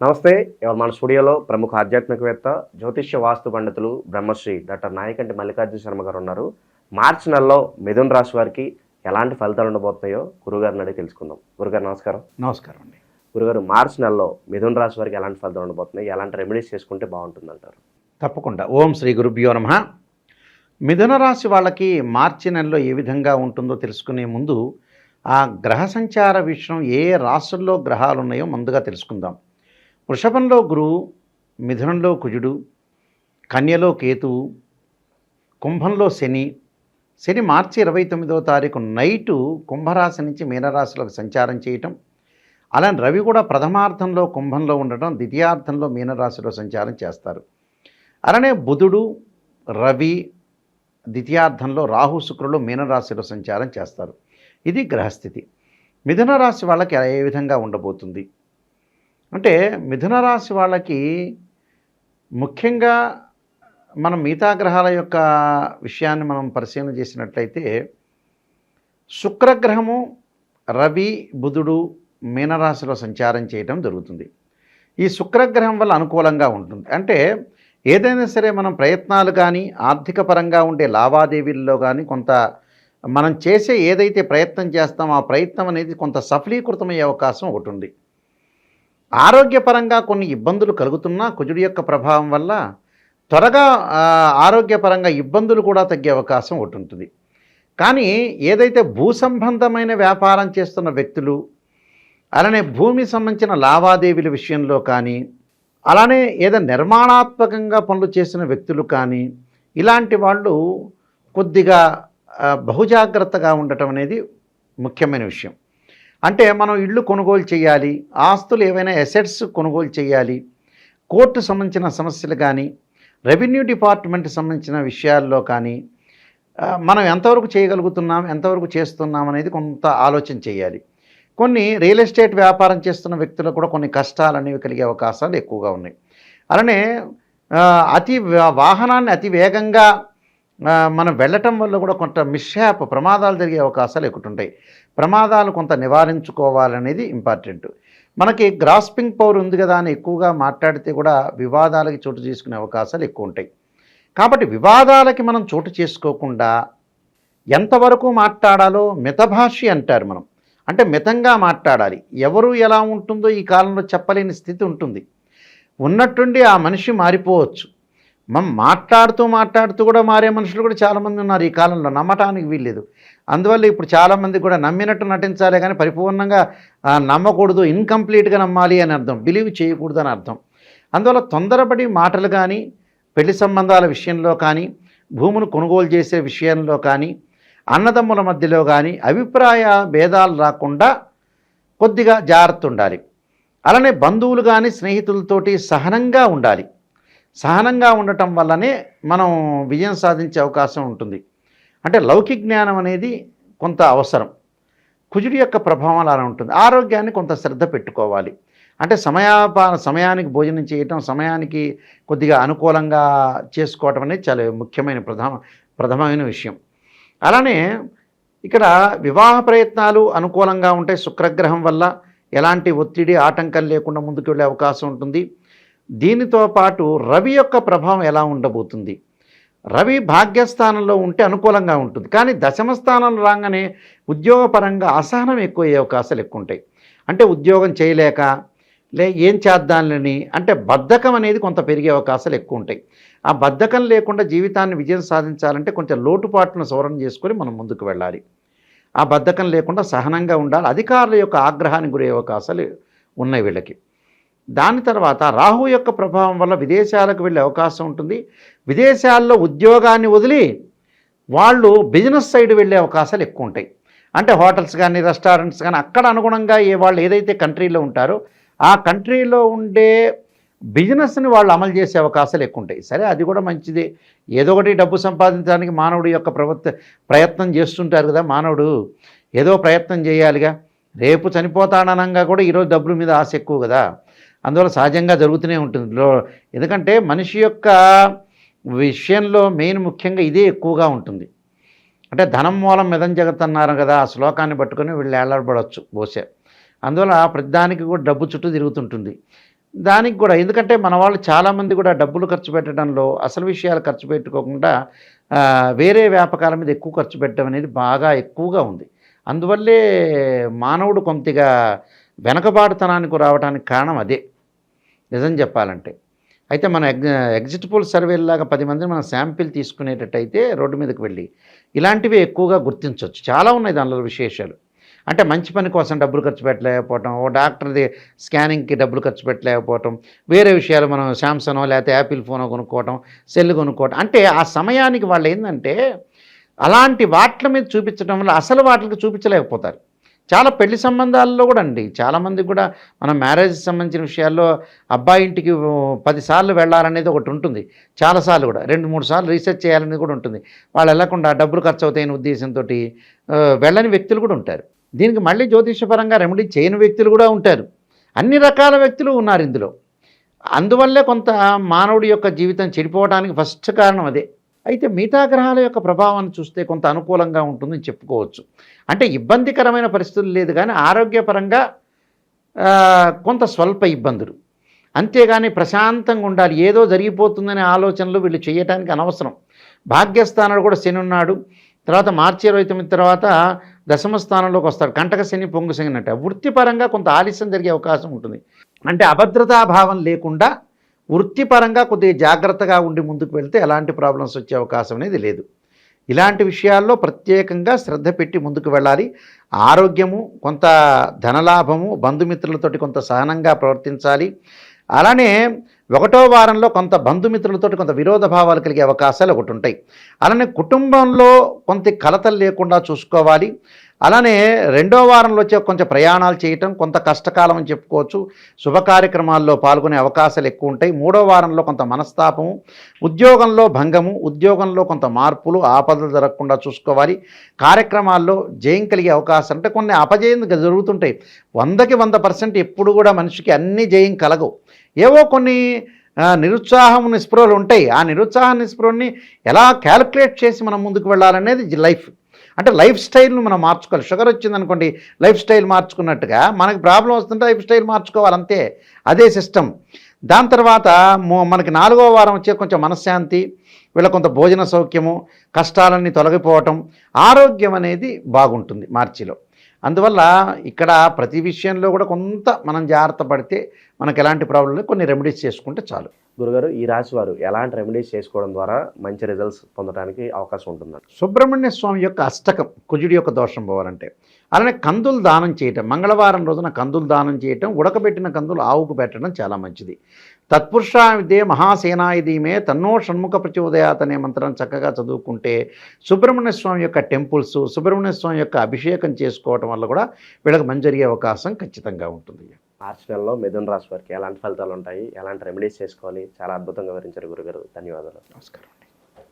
నమస్తే ఇవాళ మన స్టూడియోలో ప్రముఖ ఆధ్యాత్మికవేత్త జ్యోతిష్య వాస్తు పండితులు బ్రహ్మశ్రీ డాక్టర్ నాయకంటి మల్లికార్జున శర్మ గారు ఉన్నారు. మార్చి నెలలో మిథున్ రాశి వారికి ఎలాంటి ఫలితాలు ఉండబోతున్నాయో గురుగారిని అడిగి తెలుసుకుందాం. గురుగారు నమస్కారం. నమస్కారం అండి. గురుగారు మార్చి నెలలో మిథున్ రాశి వారికి ఎలాంటి ఫలితాలు ఉండబోతున్నాయి? ఎలాంటి రెమెడీస్ చేసుకుంటే బాగుంటుంది అంటారు తప్పకుండా. ఓం శ్రీ గురుభ్యో నమ. మిథున రాశి వాళ్ళకి మార్చి నెలలో ఏ విధంగా ఉంటుందో తెలుసుకునే ముందు ఆ గ్రహ సంచార విషయం ఏ రాశుల్లో గ్రహాలు ఉన్నాయో ముందుగా తెలుసుకుందాం. వృషభంలో గురువు మిథునంలో కుజుడు కన్యలో కేతువు కుంభంలో శని శని మార్చి ఇరవై తొమ్మిదవ తారీఖు నైటు కుంభరాశి నుంచి మీనరాశిలోకి సంచారం చేయటం అలానే రవి కూడా ప్రథమార్థంలో కుంభంలో ఉండటం ద్వితీయార్థంలో మీనరాశిలో సంచారం చేస్తారు. అలానే బుధుడు రవి ద్వితీయార్థంలో రాహు శుక్రులు మీనరాశిలో సంచారం చేస్తారు. ఇది గ్రహస్థితి. మిథున రాశి వాళ్ళకి ఏ విధంగా ఉండబోతుంది? అంటే మిథున రాశి వాళ్ళకి ముఖ్యంగా మనం మిగతా గ్రహాల యొక్క విషయాన్ని మనం పరిశీలన చేసినట్లయితే శుక్రగ్రహము రవి బుధుడు మీనరాశిలో సంచారం చేయడం జరుగుతుంది. ఈ శుక్రగ్రహం వల్ల అనుకూలంగా ఉంటుంది. అంటే ఏదైనా సరే మనం ప్రయత్నాలు కానీ ఆర్థిక పరంగా ఉండే లావాదేవీల్లో కానీ కొంత మనం చేసే ఏదైతే ప్రయత్నం చేస్తామో ఆ ప్రయత్నం అనేది కొంత సఫలీకృతమయ్యే అవకాశం ఒకటి ఉంది. ఆరోగ్యపరంగా కొన్ని ఇబ్బందులు కలుగుతున్నా కుజుడి యొక్క ప్రభావం వల్ల త్వరగా ఆరోగ్యపరంగా ఇబ్బందులు కూడా తగ్గే అవకాశం ఒకటి ఉంటుంది. కానీ ఏదైతే భూ సంబంధమైన వ్యాపారం చేస్తున్న వ్యక్తులు అలానే భూమి సంబంధించిన లావాదేవీల విషయంలో కానీ అలానే ఏదో నిర్మాణాత్మకంగా పనులు చేసిన వ్యక్తులు కానీ ఇలాంటి వాళ్ళు కొద్దిగా బహుజాగ్రత్తగా ఉండటం అనేది ముఖ్యమైన విషయం. అంటే మనం ఇళ్ళు కొనుగోలు చేయాలి ఆస్తులు ఏవైనా ఎసెట్స్ కొనుగోలు చేయాలి కోర్టు సంబంధించిన సమస్యలు కానీ రెవెన్యూ డిపార్ట్మెంట్ సంబంధించిన విషయాల్లో కానీ మనం ఎంతవరకు చేయగలుగుతున్నాం ఎంతవరకు చేస్తున్నాం అనేది కొంత ఆలోచన చేయాలి. కొన్ని రియల్ ఎస్టేట్ వ్యాపారం చేస్తున్న వ్యక్తులకు కూడా కొన్ని కష్టాలు అనేవి కలిగే అవకాశాలు ఎక్కువగా ఉన్నాయి. అలానే అతి వాహనాన్ని అతి వేగంగా మనం వెళ్ళటం వల్ల కూడా కొంత మిస్హ్యాప్ ప్రమాదాలు జరిగే అవకాశాలు ఎక్కువ ఉంటాయి ప్రమాదాలు కొంత నివారించుకోవాలనేది ఇంపార్టెంట్ మనకి గ్రాస్పింగ్ పవర్ ఉంది కదా అని ఎక్కువగా మాట్లాడితే కూడా వివాదాలకి చోటు చేసుకునే అవకాశాలు ఎక్కువ ఉంటాయి. కాబట్టి వివాదాలకి మనం చోటు చేసుకోకుండా ఎంతవరకు మాట్లాడాలో మితభాషి అంటారు మనం. అంటే మితంగా మాట్లాడాలి. ఎవరు ఎలా ఉంటుందో ఈ కాలంలో చెప్పలేని స్థితి ఉంటుంది. ఉన్నట్టుండి ఆ మనిషి మారిపోవచ్చు. మనం మాట్లాడుతూ మాట్లాడుతూ కూడా మారే మనుషులు కూడా చాలామంది ఉన్నారు ఈ కాలంలో. నమ్మటానికి వీల్లేదు. అందువల్ల ఇప్పుడు చాలామంది కూడా నమ్మినట్టు నటించాలి కానీ పరిపూర్ణంగా నమ్మకూడదు ఇన్కంప్లీట్గా నమ్మాలి అని అర్థం. బిలీవ్ చేయకూడదు అని అర్థం. అందువల్ల తొందరపడి మాటలు కానీ పెళ్ళి సంబంధాల విషయంలో కానీ భూములు కొనుగోలు చేసే విషయంలో కానీ అన్నదమ్ముల మధ్యలో కానీ అభిప్రాయ భేదాలు రాకుండా కొద్దిగా జాగ్రత్త ఉండాలి. అలానే బంధువులు కానీ స్నేహితులతోటి సహనంగా ఉండాలి. సహనంగా ఉండటం వల్లనే మనం విజయం సాధించే అవకాశం ఉంటుంది. అంటే లౌకిక జ్ఞానం అనేది కొంత అవసరం. కుజుడి యొక్క ప్రభావం అలా ఉంటుంది. ఆరోగ్యాన్ని కొంత శ్రద్ధ పెట్టుకోవాలి. అంటే సమయాపా సమయానికి భోజనం చేయటం సమయానికి కొద్దిగా అనుకూలంగా చేసుకోవటం అనేది చాలా ముఖ్యమైన ప్రధాన ప్రథమమైన విషయం. అలానే ఇక్కడ వివాహ ప్రయత్నాలు అనుకూలంగా ఉంటాయి. శుక్రగ్రహం వల్ల ఎలాంటి ఒత్తిడి ఆటంకం లేకుండా ముందుకు వెళ్ళే అవకాశం ఉంటుంది. దీనితో పాటు రవి యొక్క ప్రభావం ఎలా ఉండబోతుంది? రవి భాగ్యస్థానంలో ఉంటే అనుకూలంగా ఉంటుంది. కానీ దశమ స్థానంలో రాగానే ఉద్యోగపరంగా అసహనం ఎక్కువయ్యే అవకాశాలు ఎక్కువ ఉంటాయి. అంటే ఉద్యోగం చేయలేక లే ఏం చేద్దాంలని అంటే బద్ధకం అనేది కొంత పెరిగే అవకాశాలు ఎక్కువ ఉంటాయి. ఆ బద్ధకం లేకుండా జీవితాన్ని విజయం సాధించాలంటే కొంచెం లోటుపాట్లను సవరణ చేసుకొని మనం ముందుకు వెళ్ళాలి. ఆ బద్ధకం లేకుండా సహనంగా ఉండాలి. అధికారుల యొక్క ఆగ్రహానికి గురయ్యే అవకాశాలు ఉన్నాయి వీళ్ళకి. దాని తర్వాత రాహు యొక్క ప్రభావం వల్ల విదేశాలకు వెళ్ళే అవకాశం ఉంటుంది. విదేశాల్లో ఉద్యోగాన్ని వదిలి వాళ్ళు బిజినెస్ సైడ్ వెళ్ళే అవకాశాలు ఎక్కువ ఉంటాయి. అంటే హోటల్స్ కానీ రెస్టారెంట్స్ కానీ అక్కడ అనుగుణంగా ఏ వాళ్ళు ఏదైతే కంట్రీలో ఉంటారో ఆ కంట్రీలో ఉండే బిజినెస్ని వాళ్ళు అమలు చేసే అవకాశాలు ఎక్కువ ఉంటాయి. సరే అది కూడా మంచిదే. ఏదో ఒకటి డబ్బు సంపాదించడానికి మానవుడి యొక్క ప్రవర్త ప్రయత్నం చేస్తుంటారు కదా మానవుడు. ఏదో ప్రయత్నం చేయాలిగా. రేపు చనిపోతాడనంగా కూడా ఈరోజు డబ్బుల మీద ఆశ ఎక్కువ కదా. అందువల్ల సహజంగా జరుగుతూనే ఉంటుంది. ఎందుకంటే మనిషి యొక్క విషయంలో మెయిన్ ముఖ్యంగా ఇదే ఎక్కువగా ఉంటుంది. అంటే ధనం మూలం మిదం జగత్తన్నారు కదా ఆ శ్లోకాన్ని పట్టుకొని వీళ్ళు ఏళ్ళబడవచ్చు బహుశా అందువల్ల ప్రతిదానికి కూడా డబ్బు చుట్టూ తిరుగుతుంటుంది. దానికి కూడా ఎందుకంటే మన వాళ్ళు చాలామంది కూడా డబ్బులు ఖర్చు పెట్టడంలో అసలు విషయాలు ఖర్చు పెట్టుకోకుండా వేరే వ్యాపకాల మీద ఎక్కువ ఖర్చు పెట్టడం అనేది బాగా ఎక్కువగా ఉంది. అందువల్లే మానవుడు కొంతగా వెనకబాటుతనానికి రావడానికి కారణం అదే. నిజం చెప్పాలంటే. అయితే మన ఎగ్ ఎగ్జిట్ పోల్ సర్వేలాగా పది మందిని మనం శాంపిల్ తీసుకునేటట్టయితే రోడ్డు మీదకి వెళ్ళి ఇలాంటివి ఎక్కువగా గుర్తించవచ్చు చాలా ఉన్నాయి దానిలో విశేషాలు. అంటే మంచి పని కోసం డబ్బులు ఖర్చు పెట్టలేకపోవటం ఓ డాక్టర్ది స్కానింగ్కి డబ్బులు ఖర్చు పెట్టలేకపోవటం వేరే విషయాలు మనం శాంసంగో లేకపోతే యాపిల్ ఫోనో కొనుక్కోవటం సెల్ కొనుక్కోవటం. అంటే ఆ సమయానికి వాళ్ళు ఏంటంటే అలాంటి వాట్ల మీద చూపించడం వల్ల అసలు వాటికి చూపించలేకపోతారు. చాలా పెళ్ళి సంబంధాల్లో కూడా అండి. చాలామందికి కూడా మన మ్యారేజ్ సంబంధించిన విషయాల్లో అబ్బాయి ఇంటికి పదిసార్లు వెళ్ళాలనేది ఒకటి ఉంటుంది. చాలాసార్లు కూడా రెండు మూడు సార్లు రీసెర్చ్ చేయాలనేది కూడా ఉంటుంది. వాళ్ళు వెళ్ళకుండా డబ్బులు ఖర్చు అవుతాయని ఉద్దేశంతో వెళ్ళని వ్యక్తులు కూడా ఉంటారు. దీనికి మళ్ళీ జ్యోతిషపరంగా రెమెడీ చేయని వ్యక్తులు కూడా ఉంటారు. అన్ని రకాల వ్యక్తులు ఉన్నారు ఇందులో. అందువల్లే కొంత మానవుడి యొక్క జీవితం చెడిపోవడానికి ఫస్ట్ కారణం అదే. అయితే మిగతా గ్రహాల యొక్క ప్రభావాన్ని చూస్తే కొంత అనుకూలంగా ఉంటుందని చెప్పుకోవచ్చు. అంటే ఇబ్బందికరమైన పరిస్థితులు లేదు కానీ ఆరోగ్యపరంగా కొంత స్వల్ప ఇబ్బందులు. అంతేగాని ప్రశాంతంగా ఉండాలి. ఏదో జరిగిపోతుందనే ఆలోచనలు వీళ్ళు చేయటానికి అనవసరం. భాగ్యస్థానాలు కూడా శని ఉన్నాడు. తర్వాత మార్చి ఇరవై తొమ్మిది తర్వాత దశమ స్థానంలోకి వస్తాడు. కంటక శని పొంగు శని అంటే వృత్తిపరంగా కొంత ఆలస్యం జరిగే అవకాశం ఉంటుంది. అంటే అభద్రతాభావం లేకుండా వృత్తిపరంగా కొద్దిగా జాగ్రత్తగా ఉండి ముందుకు వెళ్తే ఎలాంటి ప్రాబ్లమ్స్ వచ్చే అవకాశం అనేది లేదు. ఇలాంటి విషయాల్లో ప్రత్యేకంగా శ్రద్ధ పెట్టి ముందుకు వెళ్ళాలి. ఆరోగ్యము కొంత ధనలాభము బంధుమిత్రులతోటి కొంత సహనంగా ప్రవర్తించాలి. అలానే ఒకటో వారంలో కొంత బంధుమిత్రులతోటి కొంత విరోధ భావాలు కలిగే అవకాశాలు ఒకటి ఉంటాయి. అలానే కుటుంబంలో కొంత కలతలు లేకుండా చూసుకోవాలి. అలానే రెండో వారంలో వచ్చే కొంచెం ప్రయాణాలు చేయటం కొంత కష్టకాలం అని చెప్పుకోవచ్చు. శుభ కార్యక్రమాల్లో పాల్గొనే అవకాశాలు ఎక్కువ ఉంటాయి. మూడో వారంలో కొంత మనస్తాపము ఉద్యోగంలో భంగము ఉద్యోగంలో కొంత మార్పులు ఆపదలు జరగకుండా చూసుకోవాలి. కార్యక్రమాల్లో జయం కలిగే అవకాశం అంటే కొన్ని అపజయం జరుగుతుంటాయి. వందకి వంద పర్సెంట్ ఎప్పుడు కూడా మనిషికి అన్ని జయం కలగవు. ఏవో కొన్ని నిరుత్సాహం నిస్పృహలు ఉంటాయి. ఆ నిరుత్సాహ నిస్పృహని ఎలా క్యాలిక్యులేట్ చేసి మనం ముందుకు వెళ్ళాలనేది లైఫ్. అంటే లైఫ్ స్టైల్ను మనం మార్చుకోవాలి. షుగర్ వచ్చిందనుకోండి లైఫ్ స్టైల్ మార్చుకున్నట్టుగా మనకి ప్రాబ్లం వస్తుంటే లైఫ్ స్టైల్ మార్చుకోవాలి అంతే. అదే సిస్టమ్. దాని తర్వాత మనకి నాలుగో వారం వచ్చే కొంచెం మనశ్శాంతి వీళ్ళ కొంత భోజన సౌఖ్యము కష్టాలన్నీ తొలగిపోవటం ఆరోగ్యం అనేది బాగుంటుంది మార్చిలో. అందువల్ల ఇక్కడ ప్రతి విషయంలో కూడా కొంత మనం జాగ్రత్త పడితే మనకు ఎలాంటి ప్రాబ్లం కొన్ని రెమెడీస్ చేసుకుంటే చాలు. గురుగారు ఈ రాశి వారు ఎలాంటి రెమెడీస్ చేసుకోవడం ద్వారా మంచి రిజల్ట్స్ పొందడానికి అవకాశం ఉంటుందండి? సుబ్రహ్మణ్య స్వామి యొక్క అష్టకం కుజుడి యొక్క దోషం పోవాలంటే. అలానే కందులు దానం చేయటం మంగళవారం రోజున కందులు దానం చేయటం ఉడకబెట్టిన కందులు ఆవుకు పెట్టడం చాలా మంచిది. తత్పురుషా మహాసేనాయుధీమే తన్నో షణ్ముఖ ప్రచోదయాత్ అనే మంత్రం చక్కగా చదువుకుంటే సుబ్రహ్మణ్య స్వామి యొక్క టెంపుల్స్ సుబ్రహ్మణ్య స్వామి యొక్క అభిషేకం చేసుకోవటం వల్ల కూడా వీళ్ళకి మంజరి అవకాశం ఖచ్చితంగా ఉంటుంది మార్చి మిథున్ రాశి వారికి ఎలాంటి ఫలితాలు ఉంటాయి? ఎలాంటి రెమెడీస్ చేసుకోవాలి? చాలా అద్భుతంగా వివరించారు గురుగారు. ధన్యవాదాలు. నమస్కారం